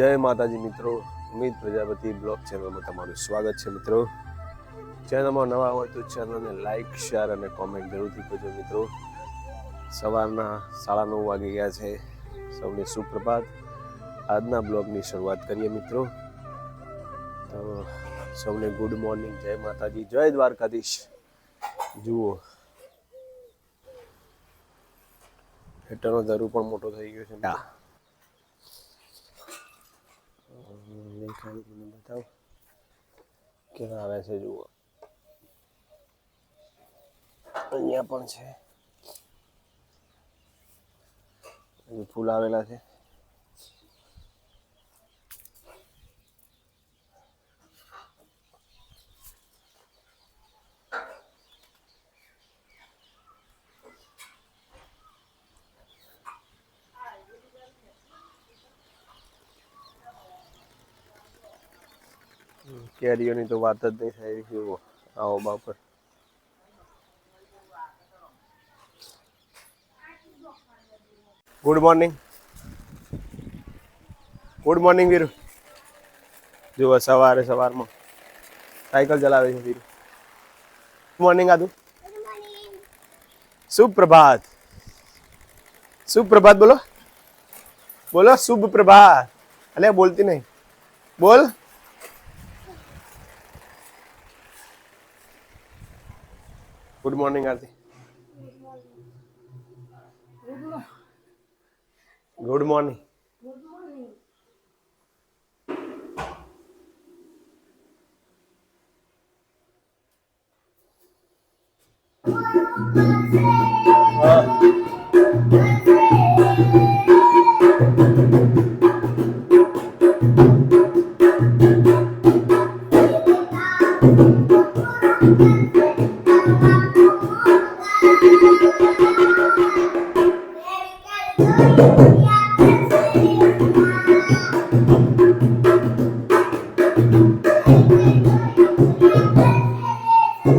જય માતાજી મિત્રો અમિત પ્રજાપતિ બ્લોગ ચેનલમાં તમારું સ્વાગત છે મિત્રો. ચેનલમાં નવા હોય તો ચેનલને લાઇક શેર અને કોમેન્ટ જરૂરથી કરજો મિત્રો. સવારના સાડા નવ વાગી ગયા છે, સૌને સુપ્રભાત. આજના બ્લોગની શરૂઆત કરીએ મિત્રો. તો સૌને ગુડ મોર્નિંગ જય માતાજી, જય દ્વારકાધીશ. જુઓ. હેઠળનો દરુ પણ મોટો થઈ ગયો છે દેખાય મને બતાવો. કેવા આવે છે જુઓ. અહીંયા પણ છે. ફૂલ આવેલા છે. કેરીઓની તો વાત જ નહીં થાય જુઓ આવો બાપર. Good morning good morning Veeru જુઓ સવારે સવારમાં સાયકલ ચલાવે છે વીરુ મોર્નિંગ આદુ. સુપ્રભાત. સુપ્રભાત બોલો. બોલો શુભ પ્રભાત અલે બોલતી નહીં. બોલ. Good morning Aarti good morning એ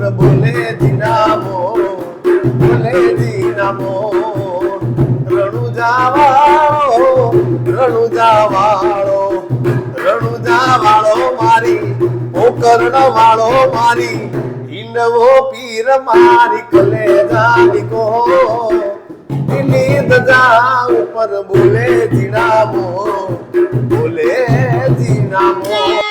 ઉપર બોલે દીનામો બોલે દીનામો રણુ જાવાળો રણુ જાવાળો રણુ જાવાળો મારી પોકરણ વાળો મારી, હિંડવો પીર મારી કલેજાની કો દિલી જા ઉપર બોલે જીણામો બોલે જીણામો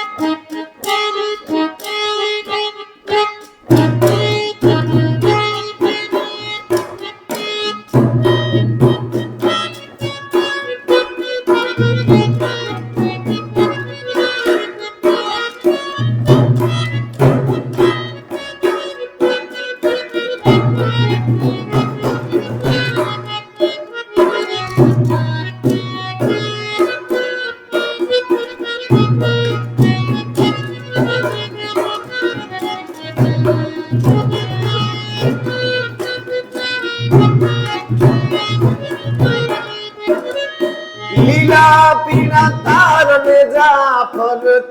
લીલા પીળા તાર ને જા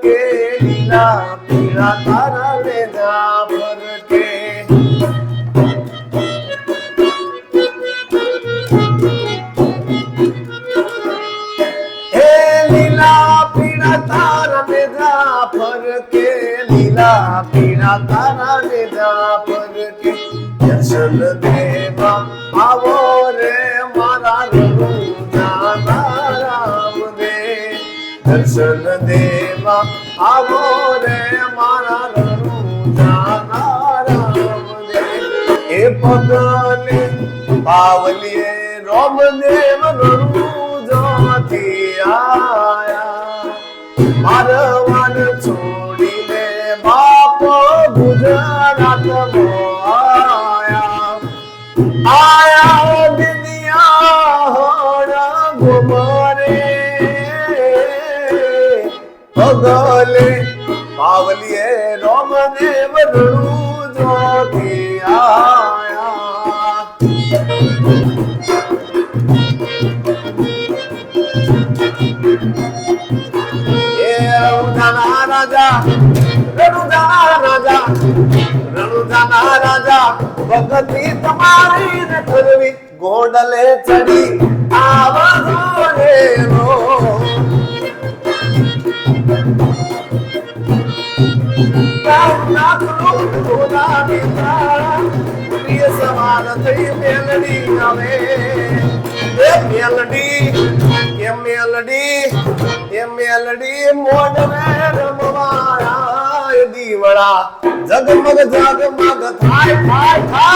કે લીલા પીળા તાર ને જા કે હે લીલા પીળા તાર ને જાફર કે લીલા પીળા તારા ને જાફર કે દર્શન દેવા આવો રે. દર્શન દેવા આવો રે મારા રામ દે એ પગલે પાવલીએ રોમદેવ રણુજાથી ఒకటి తమారైన చదివి గోడలే చడి ఆవధూరేను ప్రియ సమానతై మేలడి అవే. మేలడి ఎమ్మెల్యడి ఎమ్మెల్యడి మోడవేరమ్మ આવે એ મેલડી એ મેલડી એ મેલડી મોડવે રમવાયા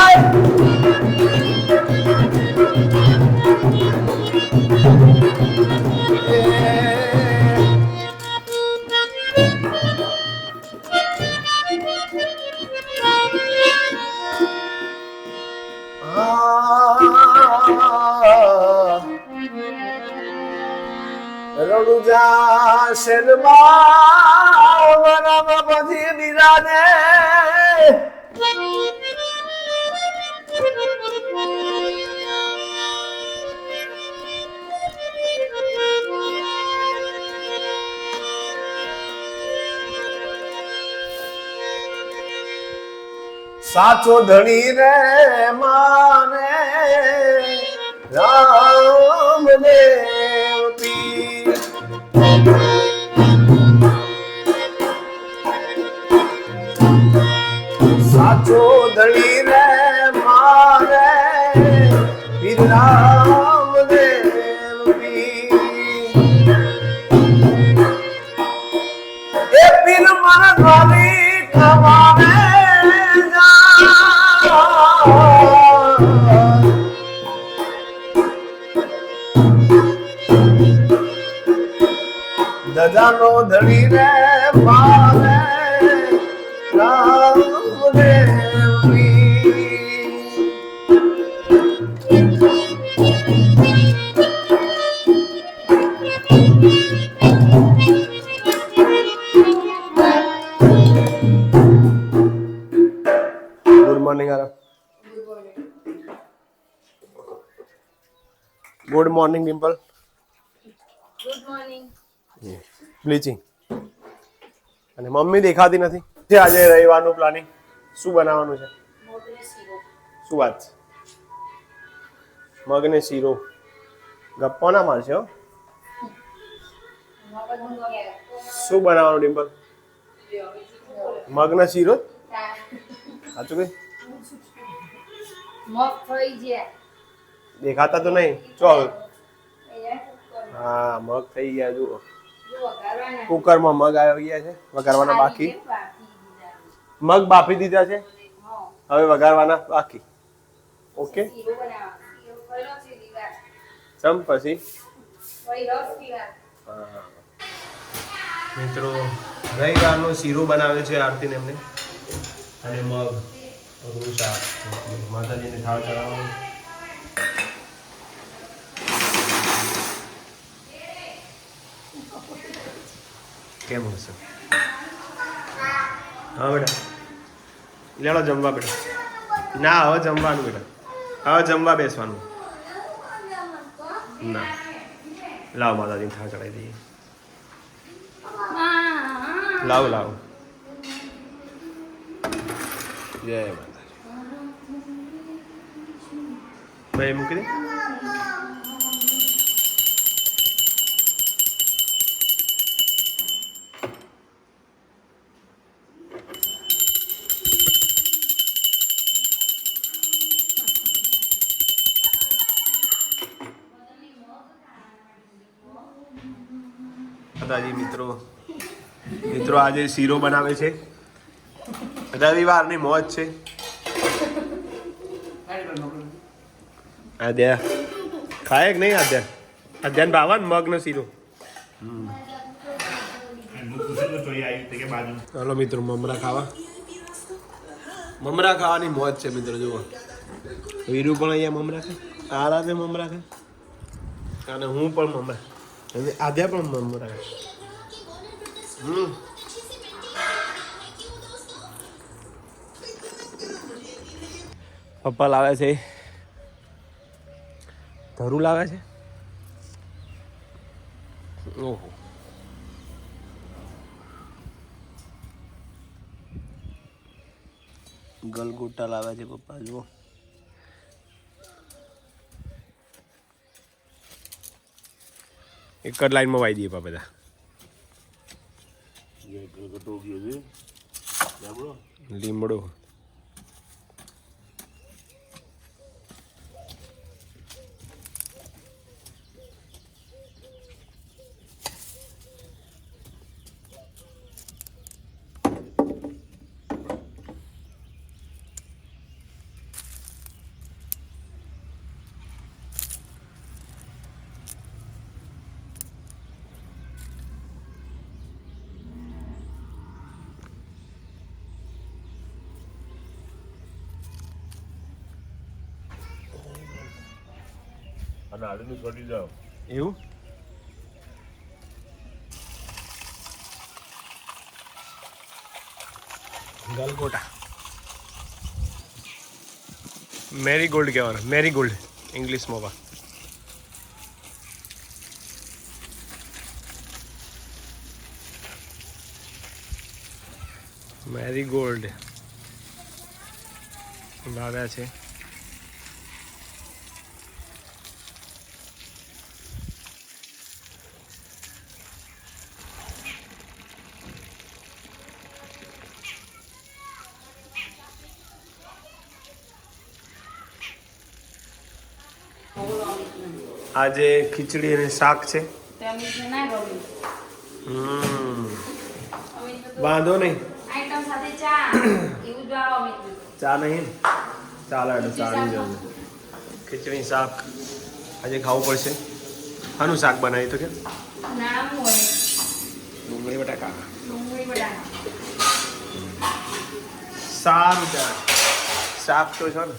એ બિરાજે સાચો ધણી રે માને. રામ દેવ દજાનો ધણી રે મારે Ram good morning good morning Dimple good morning bleaching. અને મમ્મી દેખાતી નથી. છે આજે રવિવારનું પ્લાનિંગ શું બનાવવાનું છે? શું વાત છે? મગને શીરો. ગપ્પો ના મારશે શું બનાવવાનું, ડિમ્પલ? મગનો શીરો? સાચું કઈ દેખાતા તો નહીં. ચો હા, મગ થઈ ગયા, જુઓ. કુકરમાં મગ આવી ગયા છે વઘારવાના બાકી. મગ બાફી દીધા છે? હવે વઘારવાના બાકી. ઓકે. ચમ પછી? મિત્રો. મિત્રો રવિવારનો શીરો બનાવે છે આરતીને એમને. અને મગ શાક માતાજીને થાળ ચડાવવાનું. કેમ હશે? હા, બેટા. લેડો જમવા, બેટા. ના, હવે જમવાનું, બેટા. હવે જમવા બેસવાનું. ના. લાવ, માતાજી થા ચડાવી દઈએ. લાવ લાવ. જય માતાજી. ભાઈ, મૂકી દે. માતાજી મિત્રો. મિત્રો આજે શીરો બનાવે છે રવિવારની મોજ છે. આદ્યા. ખાય કે નહીં આદ્યા? આદ્યાને ભાવા ને મગનો શીરો. ચાલો મિત્રો, મમરા ખાવા. મમરા ખાવાની મોજ છે, મિત્રો, જુઓ. વીરુ પણ અહીંયા મમરા ખાય. આરાધે મમરા ખાય? અને હું પણ મમરા. અને આદ્યા પણ મમરા ખાય હમ પપ્પા લાવે છે ધરું લાવે છે ઓહો ગલગોટા લાવે છે પપ્પા જુઓ એક જ લાઈનમાં વાઈ દઈએ પા બધા. લીમડો. અને છોડી જાઓ. એવું? ગલગોટા. મેરી ગોલ્ડ કહેવાનું મેરી ગોલ્ડ ઇંગ્લિશમાં બા મેરી ગોલ્ડ. લાવ્યા છે. આજે ખીચડી અને શાક છે. વાંધો નહીં. ચા એવું જ ભાવ અમે ચા નહીં ચાલે ચાલી જવું ખીચડી શાક આજે ખાવું પડશે. આનું શાક બનાવી તો કે? ડુંગળી બટાકા. સારું ચાલ. શાક તો છે ને.